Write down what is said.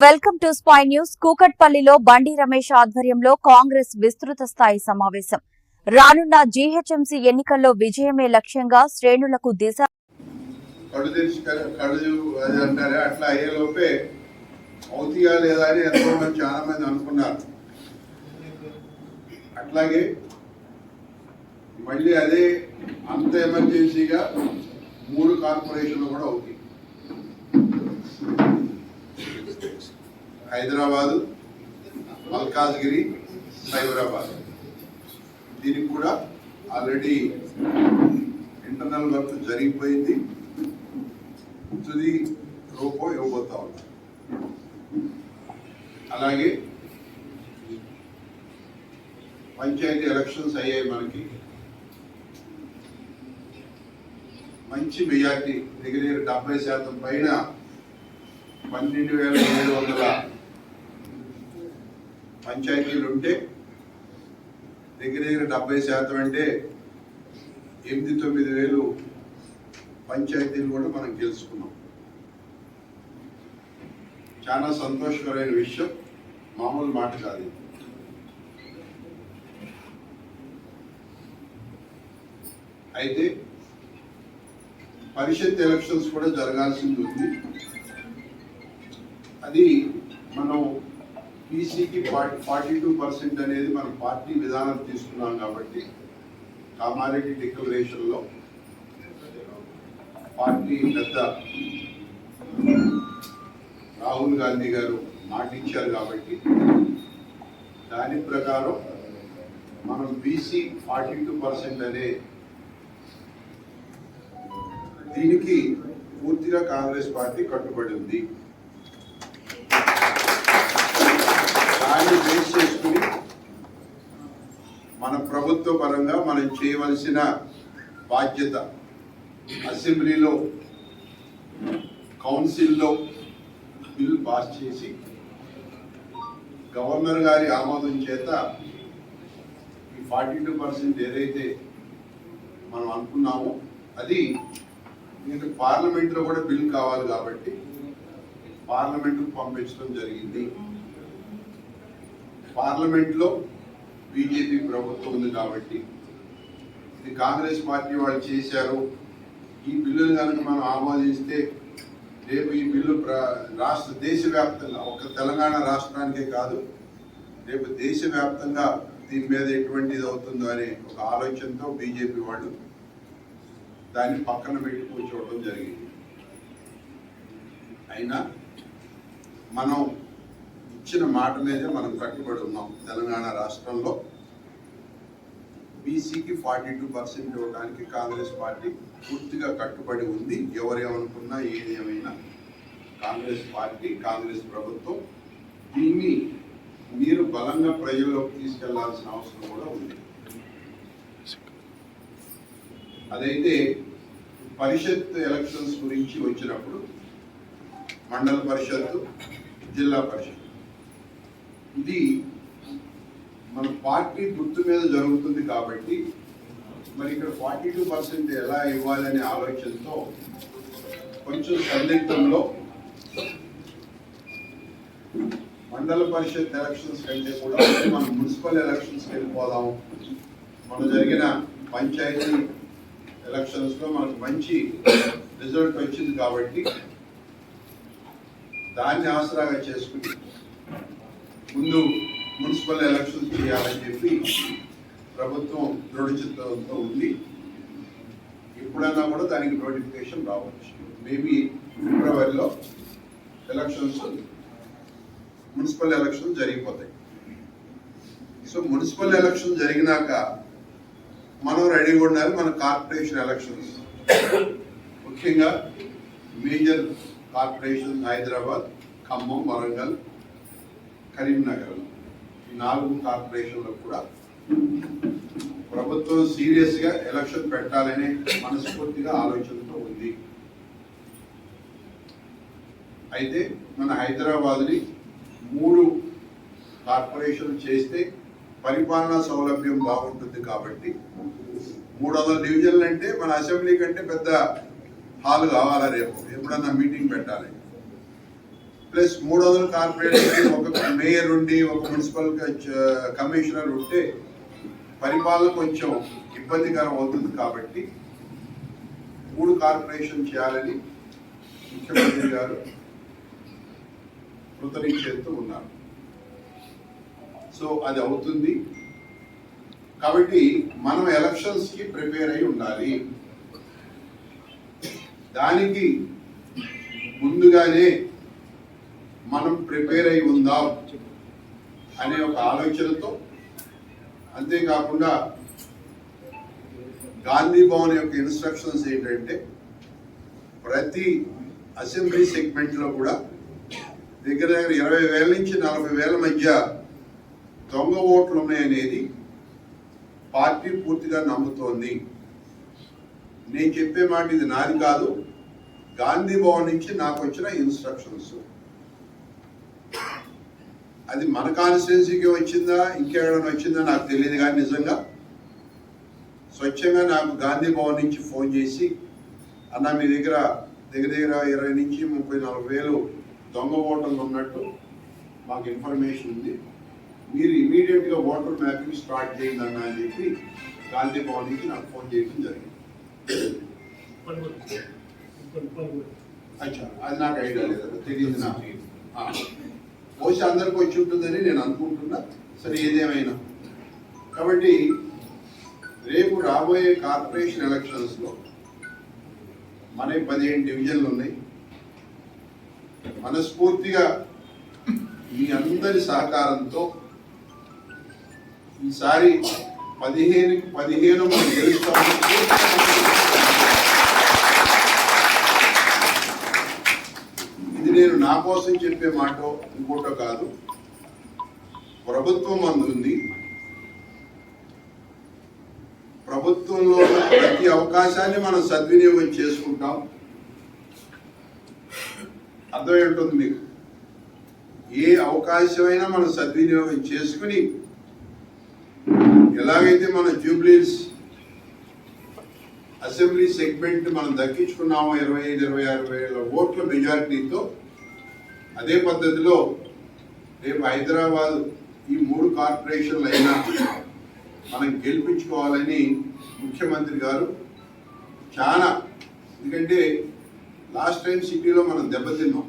Welcome to spy news. కూకట్పల్లిలో బండి రమేష్ ఆధ్వర్యంలో కాంగ్రెస్ విస్తృత స్థాయి సమావేశం. రానున్న జీహెచ్ఎంసీ ఎన్నికల్లో విజయమే లక్ష్యంగా శ్రేణులకు దిశ అట్లా అయ్యే అవుతాయా లేదా అని ఎంతో మంది చాలా మంది అనుకున్నారు. అట్లాగే మళ్ళీ అదే అంత ఎమర్జెన్సీగా మూడు కార్పొరేషన్లు కూడా అవుతాయి హైదరాబాదు మల్కాజ్గిరి సైబరాబాద్. దీనికి కూడా ఆల్రెడీ ఇంటర్నల్ వర్క్ జరిగిపోయింది. తుది రూపం ఇవ్వబోతా ఉన్నాం. అలాగే పంచాయతీ ఎలక్షన్స్ అయ్యాయి మనకి. మంచి మెజార్టీ దగ్గర దగ్గర డెబ్బై శాతం పైన పన్నెండు వేల ఏడు వందల పంచాయతీలు ఉంటే దగ్గర దగ్గర డెబ్బై శాతం అంటే ఎనిమిది తొమ్మిది వేలు పంచాయతీలు కూడా మనం గెలుచుకున్నాం. చాలా సంతోషకరమైన విషయం. మామూలు మాట కాదు అయితే పరిషత్ ఎలక్షన్స్ కూడా జరగాల్సింది ఉంది. అది మనం పీసీకి ఫార్టీ ఫార్టీ టూ పర్సెంట్ అనేది మన పార్టీ విధానం తీసుకున్నాం కాబట్టి కామారెడ్డి డిక్లరేషన్లో పార్టీ పెద్ద రాహుల్ గాంధీ గారు మాటిచ్చారు కాబట్టి దాని ప్రకారం మనం బీసీ ఫార్టీ టూ పర్సెంట్ అనే దీనికి పూర్తిగా కాంగ్రెస్ పార్టీ కట్టుబడి ఉంది దాన్ని బేస్ చేసుకుని మన ప్రభుత్వ పరంగా మనం చేయవలసిన బాధ్యత అసెంబ్లీలో కౌన్సిల్లో బిల్ పాస్ చేసి గవర్నర్ గారి ఆమోదం చేత ఈ ఫార్టీ టూ పర్సెంట్ ఏదైతే మనం అనుకున్నామో అది నేను పార్లమెంట్లో కూడా బిల్ కావాలి కాబట్టి పార్లమెంట్కు పంపించడం జరిగింది. పార్లమెంట్లో బీజేపీ ప్రభుత్వం ఉంది కాబట్టి. ఇది కాంగ్రెస్ పార్టీ వాళ్ళు చేశారు. ఈ బిల్లును కనుక మనం ఆమోదిస్తే రేపు ఈ బిల్లు రాష్ట్ర దేశవ్యాప్తంగా ఒక తెలంగాణ రాష్ట్రానికే కాదు రేపు దేశవ్యాప్తంగా దీని మీద ఎటువంటిది అవుతుందో అనే ఒక ఆలోచనతో బీజేపీ వాళ్ళు దాన్ని పక్కన పెట్టి కూర్చోవడం జరిగింది. అయినా మనం ఇచ్చిన మాట మీదే మనం కట్టుబడి ఉన్నాం తెలంగాణ రాష్ట్రంలో. బీసీకి ఫార్టీ టూ పర్సెంట్ ఇవ్వడానికి కాంగ్రెస్ పార్టీ పూర్తిగా కట్టుబడి ఉంది. ఎవరేమనుకున్నా ఏదేమైనా కాంగ్రెస్ పార్టీ కాంగ్రెస్ ప్రభుత్వం దీన్ని మీరు బలంగా ప్రజల్లోకి తీసుకెళ్ళాల్సిన అవసరం కూడా ఉంది. అదైతే పరిషత్ ఎలక్షన్స్ గురించి వచ్చినప్పుడు మండల పరిషత్తు జిల్లా పరిషత్ ఇది మన పార్టీ గుర్తు మీద జరుగుతుంది కాబట్టి మరి ఇక్కడ ఫార్టీ టూ పర్సెంట్ ఎలా ఇవ్వాలనే ఆలోచనతో కొంచెం సందిగ్ధంలో మండల పరిషత్ ఎలక్షన్స్ కంటే కూడా మనం మున్సిపల్ ఎలక్షన్స్కి వెళ్ళిపోదాం. మనం జరిగిన పంచాయతీ ఎలక్షన్స్లో మనకు మంచి రిజల్ట్ వచ్చింది కాబట్టి దాన్ని ఆసరాగా చేసుకుని ముందు మున్సిపల్ ఎలక్షన్స్ చేయాలని చెప్పి ప్రభుత్వం దృఢ చిత్తంతో ఉంది. ఎప్పుడన్నా కూడా దానికి నోటిఫికేషన్ రావచ్చు. మేబీ ఫిబ్రవరిలో ఎలక్షన్స్ మున్సిపల్ ఎలక్షన్ జరిగిపోతాయి. సో మున్సిపల్ ఎలక్షన్ జరిగినాక మనం రెడీగా ఉండాలి మన కార్పొరేషన్ ఎలక్షన్స్. ముఖ్యంగా మేజర్ కార్పొరేషన్ హైదరాబాద్ ఖమ్మం వరంగల్ కరీంనగర్ ఈ నాలుగు కార్పొరేషన్లో కూడా. ప్రభుత్వం సీరియస్గా ఎలక్షన్ పెట్టాలనే మనస్ఫూర్తిగా ఆలోచనతో ఉంది. అయితే మన హైదరాబాద్ని మూడు కార్పొరేషన్ చేస్తే పరిపాలనా సౌలభ్యం బాగుంటుంది కాబట్టి మూడు వందల డివిజన్లు అంటే మన అసెంబ్లీ కంటే పెద్ద హాల్ కావాలా రేపు? ఎప్పుడన్నా మీటింగ్ పెట్టాలి. ప్లస్ మూడు వందల కార్పొరేటర్ ఒక మేయర్ ఉండి ఒక మున్సిపల్ కమిషనర్ ఉంటే పరిపాలన కొంచెం ఇబ్బందికరం అవుతుంది కాబట్టి మూడు కార్పొరేషన్ చేయాలని ముఖ్యమంత్రి గారు కృతనిశ్చయంతో ఉన్నారు. సో అది అవుతుంది. కాబట్టి మనం ఎలక్షన్స్కి ప్రిపేర్ అయి ఉండాలి. దానికి ముందుగానే మనం ప్రిపేర్ అయి ఉందాం అనే ఒక ఆలోచనతో అంతేకాకుండా గాంధీ భవన్ యొక్క ఇన్స్ట్రక్షన్స్ ఏంటంటే ప్రతి అసెంబ్లీ సెగ్మెంట్లో కూడా దగ్గర దగ్గర ఇరవై వేల నుంచి నలభై వేల మధ్య దొంగ ఓట్లు ఉన్నాయనేది పార్టీ పూర్తిగా నమ్ముతోంది. నేను చెప్పే మాట ఇది నాది కాదు. గాంధీ భవన్ నుంచి నాకు వచ్చిన ఇన్స్ట్రక్షన్స్. అది మన కాన్స్టిట్యున్సీకి వచ్చిందా ఇంకెక్కడైనా వచ్చిందా నాకు తెలియదు కానీ నిజంగా స్వచ్ఛంగా నాకు గాంధీ భవన్ నుంచి ఫోన్ చేసి అన్న మీ దగ్గర దగ్గర దగ్గర ఇరవై నుంచి ముప్పై నలభై వేలు దొంగ ఓటర్లు ఉన్నట్టు మాకు ఇన్ఫర్మేషన్ ఉంది. మీరు ఇమీడియట్గా ఓటర్ మ్యాపింగ్ స్టార్ట్ చేయండి అన్న అని చెప్పి గాంధీ భవన్ నుంచి నాకు ఫోన్ చేయడం జరిగింది. అచ్చా అది నాకు ఐడియా లేదు తెలియదు నాకు. బహుశా అందరికి వచ్చి ఉంటుందని నేను అనుకుంటున్నా. సరే ఏదేమైనా. కాబట్టి రేపు రాబోయే కార్పొరేషన్ ఎలక్షన్స్లో మనకి మన పదిహేను డివిజన్లు ఉన్నాయి. మనస్ఫూర్తిగా మీ అందరి సహకారంతో ఈసారి పదిహేనుకి పదిహేను మనం గెలుస్తాము ఇది నేను నా కోసం చెప్పే మాట ఇంకోటో కాదు. ప్రభుత్వం అందుంది. ప్రభుత్వంలో ప్రతి అవకాశాన్ని మనం సద్వినియోగం చేసుకుంటాం. అర్థమై ఉంటుంది మీకు? ఏ అవకాశమైనా మనం సద్వినియోగం చేసుకుని ఎలాగైతే మన జూబ్లీస్ అసెంబ్లీ సెగ్మెంట్ మనం దక్కించుకున్నామో ఇరవై ఐదు ఇరవై ఆరు వేల ఓట్ల మెజారిటీతో అదే పద్ధతిలో రేపు హైదరాబాద్ ఈ మూడు కార్పొరేషన్లు అయినా మనం గెలిపించుకోవాలని ముఖ్యమంత్రి గారు చాలా ఎందుకంటే లాస్ట్ టైం సిటీలో మనం దెబ్బతిన్నాం.